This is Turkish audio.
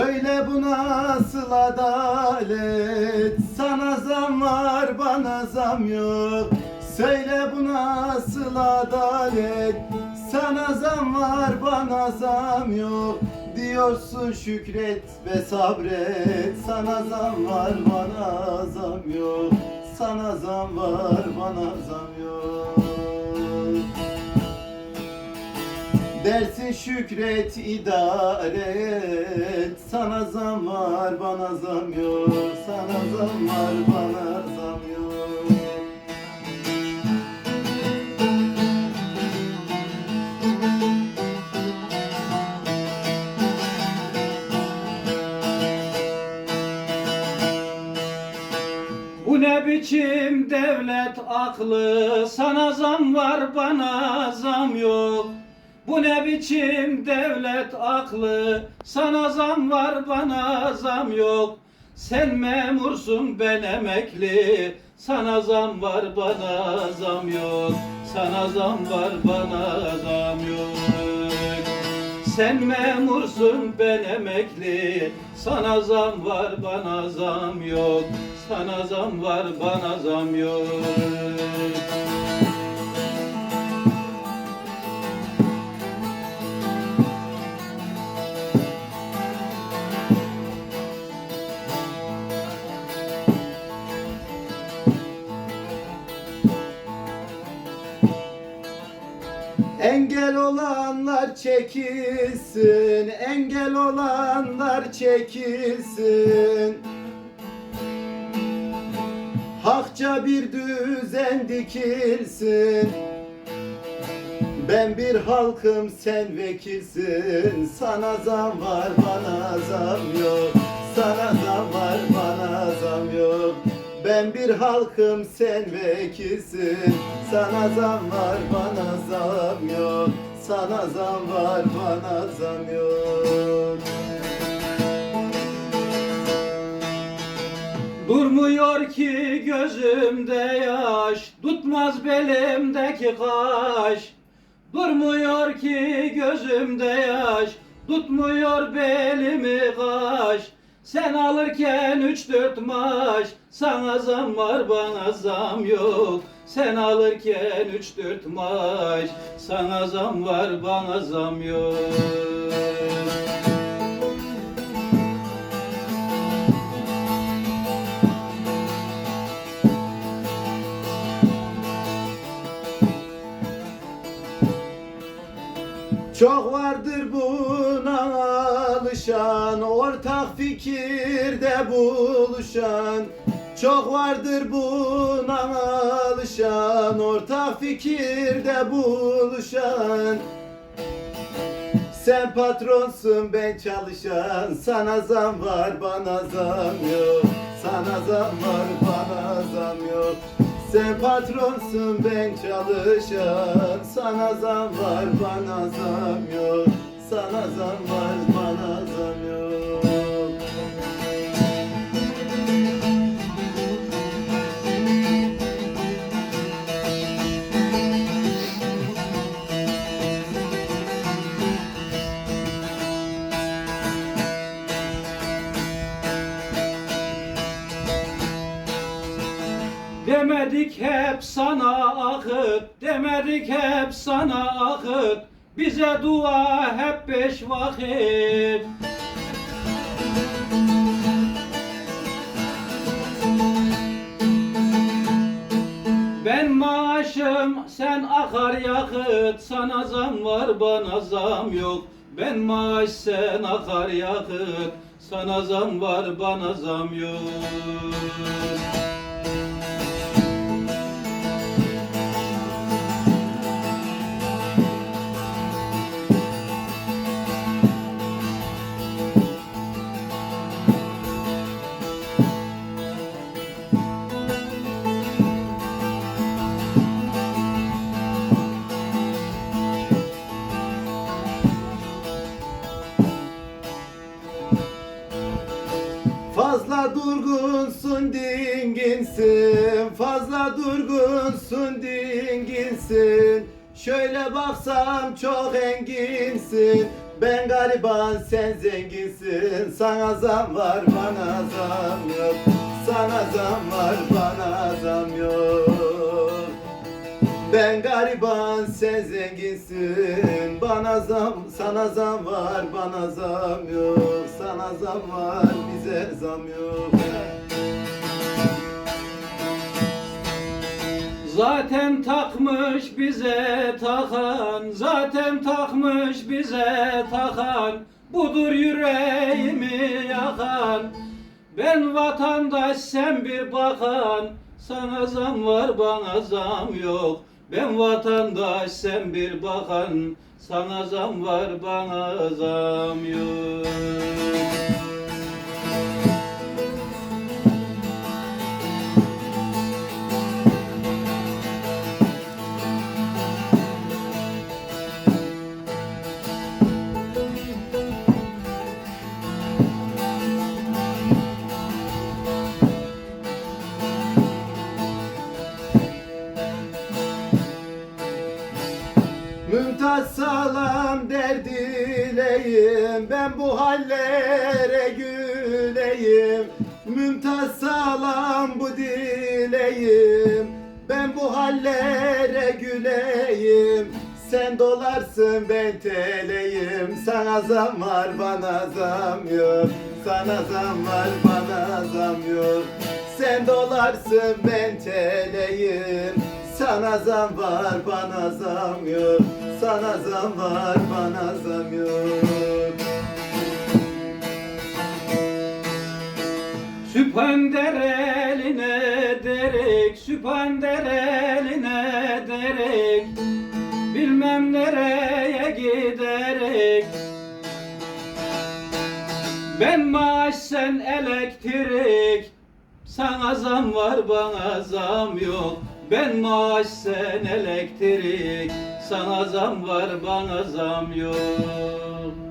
Söyle bu nasıl adalet. Sana zam var bana zam yok. Söyle bu nasıl adalet. Sana zam var bana zam yok. Diyorsun şükret ve sabret. Sana zam var bana zam yok. Sana zam var bana zam yok Dersin şükret idare et. Sana zam var bana zam yok. Sana zam var bana zam yok. Bu ne biçim devlet aklı? Sana zam var bana zam yok Bu ne biçim devlet aklı? Sana zam var bana zam yok. Sen memursun ben emekli. Sana zam var bana zam yok. Sana zam var bana zam yok. Sen memursun ben emekli. Sana zam var bana zam yok. Sana zam var bana zam yok Engel olanlar çekilsin Engel olanlar çekilsin. Hakça bir düzen dikilsin. Ben bir halkım sen vekilsin. Sana zam var bana zam yok. Sana zam var bana Ben bir halkım sen vekilsin Sana zam var bana zam yok. Sana zam var bana zam yok. Durmuyor ki gözümde yaş Tutmaz belimdeki kaş. Durmuyor ki gözümde yaş Tutmuyor belimi kaş Sen alırken üç dört maaş Sana zam var bana zam yok. Sen alırken üç dört maaş Sana zam var bana zam yok. Çok vardır buna alışan Ortak fikirde buluşan Çok vardır buna alışan Ortak fikirde buluşan. Sen patronsun ben çalışan Sana zam var bana zam yok. Sana zam var bana zam yok. Sen patronsun ben çalışan Sana zam var bana zam yok. Sana zam Demedik hep sana akıt, demedik hep sana akıt. Bize dua hep beş vakit. Ben maaşım sen akar yakıt Sana zam var bana zam yok Ben maaş sen akar yakıt Sana zam var bana zam yok durgunsun dinginsin Fazla durgunsun dinginsin. Şöyle baksam çok enginsin Ben gariban sen zenginsin. Sana zam var bana zam yok Sana zam var bana zam yok. Ben gariban sen zenginsin Bana zam sana zam var bana zam yok. Sana zam var bize zam yok Zaten takmış bize takan Zaten takmış bize takan Budur yüreğimi yakan. Ben vatandaş sen bir bakan Sana zam var bana zam yok. Ben vatandaş sen bir bakan Sana zam var bana zam yok Mümtaz salam bu dileyim. Ben bu hallere güleyim. Sen dolarsın ben teleyim. Sana zam var bana zam yok. Sana zam var bana zam yok. Sen dolarsın ben teleyim. Sana zam var bana zam yok. Sana zam var bana zam yok Süphander eline derek, süphander eline derek. Bilmem nereye giderek. Ben maaş sen elektrik. Sana zam var bana zam yok. Ben maaş sen elektrik. Sana zam var bana zam yok